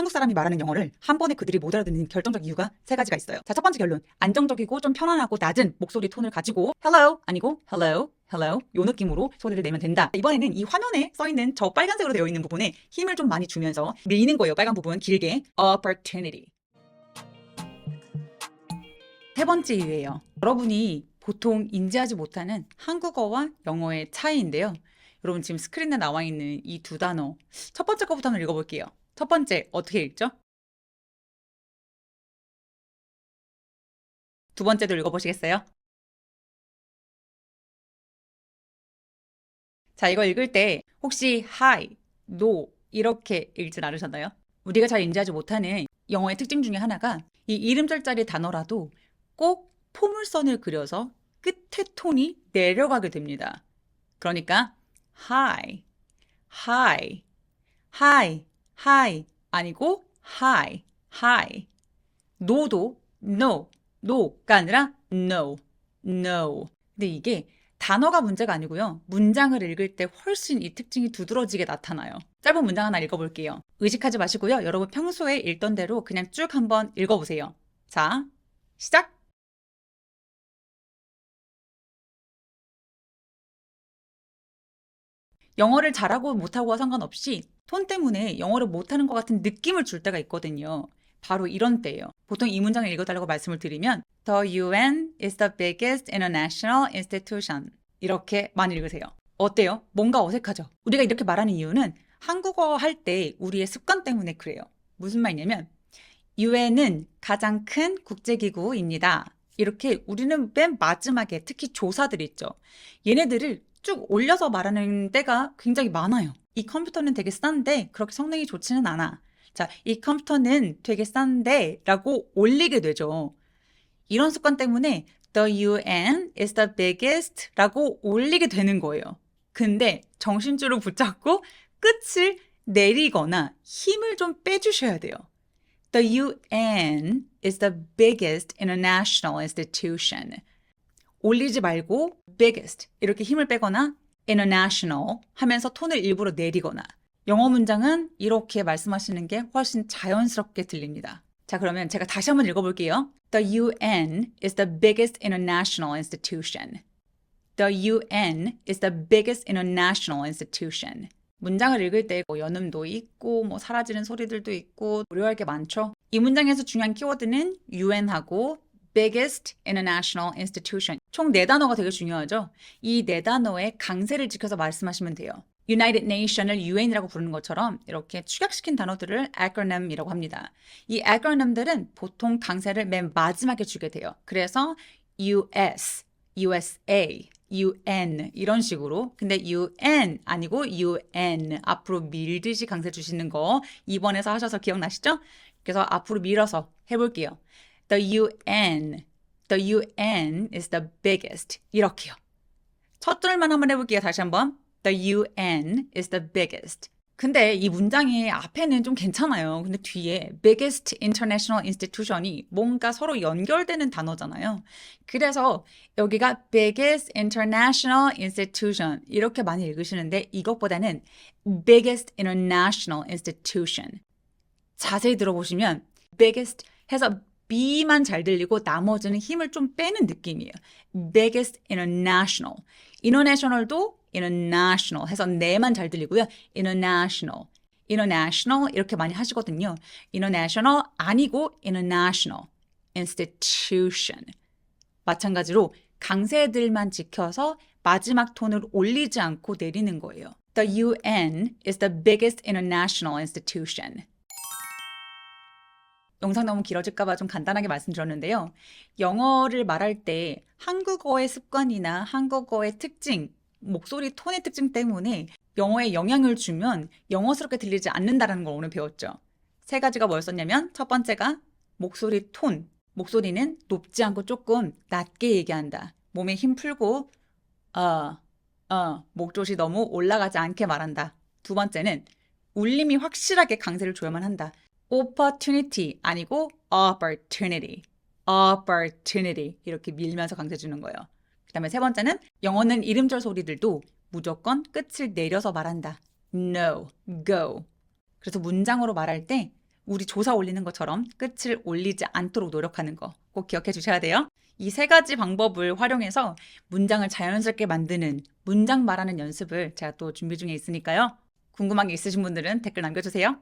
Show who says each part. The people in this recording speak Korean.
Speaker 1: 한국 사람이 말하는 영어를 한 번에 그들이 못 알아듣는 결정적 이유가 세 가지가 있어요. 자, 첫 번째 결론. 안정적이고 좀 편안하고 낮은 목소리 톤을 가지고 hello 아니고 hello hello 요 느낌으로 소리를 내면 된다. 이번에는 이 화면에 써 있는 저 빨간색으로 되어 있는 부분에 힘을 좀 많이 주면서 밀는 거예요. 빨간 부분 길게 opportunity. 세 번째 이유예요. 여러분이 보통 인지하지 못하는 한국어와 영어의 차이인데요. 여러분 지금 스크린에 나와 있는 이 두 단어 첫 번째 거부터 한번 읽어볼게요. 첫 번째 어떻게 읽죠? 두 번째도 읽어보시겠어요? 자, 이거 읽을 때 혹시 hi, no 이렇게 읽진 않으셨나요? 우리가 잘 인지하지 못하는 영어의 특징 중에 하나가 이 이름절짜리 단어라도 꼭 포물선을 그려서 끝에 톤이 내려가게 됩니다. 그러니까 hi, hi, hi, hi 아니고 hi, hi. no도 no, no가 아니라 no, no. 근데 이게 단어가 문제가 아니고요. 문장을 읽을 때 훨씬 이 특징이 두드러지게 나타나요. 짧은 문장 하나 읽어볼게요. 의식하지 마시고요. 여러분 평소에 읽던 대로 그냥 쭉 한번 읽어보세요. 자, 시작! 영어를 잘하고 못하고와 상관없이 톤 때문에 영어를 못하는 것 같은 느낌을 줄 때가 있거든요. 바로 이런 때예요. 보통 이 문장을 읽어달라고 말씀을 드리면 The UN is the biggest international institution. 이렇게 많이 읽으세요. 어때요? 뭔가 어색하죠? 우리가 이렇게 말하는 이유는 한국어 할 때 우리의 습관 때문에 그래요. 무슨 말이냐면 UN은 가장 큰 국제기구입니다. 이렇게 우리는 맨 마지막에 특히 조사들 있죠. 얘네들을 쭉 올려서 말하는 때가 굉장히 많아요. 이 컴퓨터는 되게 싼데 그렇게 성능이 좋지는 않아. 자, 이 컴퓨터는 되게 싼데 라고 올리게 되죠. 이런 습관 때문에 the UN is the biggest 라고 올리게 되는 거예요. 근데 정신줄을 붙잡고 끝을 내리거나 힘을 좀 빼주셔야 돼요. The UN is the biggest international institution. 올리지 말고 biggest 이렇게 힘을 빼거나 international 하면서 톤을 일부러 내리거나 영어 문장은 이렇게 말씀하시는 게 훨씬 자연스럽게 들립니다. 자, 그러면 제가 다시 한번 읽어볼게요. The UN is the biggest international institution. The UN is the biggest international institution. 문장을 읽을 때 뭐 연음도 있고 뭐 사라지는 소리들도 있고 고려할 게 많죠. 이 문장에서 중요한 키워드는 UN하고 biggest international institution. 총 네 단어가 되게 중요하죠. 이 네 단어의 강세를 지켜서 말씀하시면 돼요. United Nation을 UN이라고 부르는 것처럼 이렇게 축약시킨 단어들을 acronym이라고 합니다. 이 acronym들은 보통 강세를 맨 마지막에 주게 돼요. 그래서 US, USA, UN 이런 식으로 근데 UN 아니고 UN 앞으로 밀듯이 강세 주시는 거 2번에서 하셔서 기억나시죠? 그래서 앞으로 밀어서 해볼게요. The UN, the UN is the biggest 이렇게요. 첫 줄만 한번 해볼게요. 다시 한번. The UN is the biggest. 근데 이 문장의 앞에는 좀 괜찮아요. 근데 뒤에 biggest international institution이 뭔가 서로 연결되는 단어잖아요. 그래서 여기가 biggest international institution 이렇게 많이 읽으시는데 이것보다는 biggest international institution. 자세히 들어보시면 biggest 해서 B만 잘 들리고 나머지는 힘을 좀 빼는 느낌이에요. biggest international. international도 international 해서 네만 잘 들리고요. international. international 이렇게 많이 하시거든요. international 아니고 international institution. 마찬가지로 강세들만 지켜서 마지막 톤을 올리지 않고 내리는 거예요. The UN is the biggest international institution. 영상 너무 길어질까봐 좀 간단하게 말씀드렸는데요. 영어를 말할 때 한국어의 습관이나 한국어의 특징, 목소리 톤의 특징 때문에 영어에 영향을 주면 영어스럽게 들리지 않는다라는 걸 오늘 배웠죠. 세 가지가 뭐였었냐면 첫 번째가 목소리 톤. 목소리는 높지 않고 조금 낮게 얘기한다. 몸에 힘 풀고 어, 어, 목조시 너무 올라가지 않게 말한다. 두 번째는 울림이 확실하게 강세를 줘야만 한다. Opportunity 아니고 opportunity. opportunity 이렇게 밀면서 강세 주는 거예요. 그 다음에 세 번째는 영어는 이름절 소리들도 무조건 끝을 내려서 말한다. no, go. 그래서 문장으로 말할 때 우리 조사 올리는 것처럼 끝을 올리지 않도록 노력하는 거 꼭 기억해 주셔야 돼요. 이 세 가지 방법을 활용해서 문장을 자연스럽게 만드는 문장 말하는 연습을 제가 또 준비 중에 있으니까요. 궁금한 게 있으신 분들은 댓글 남겨주세요.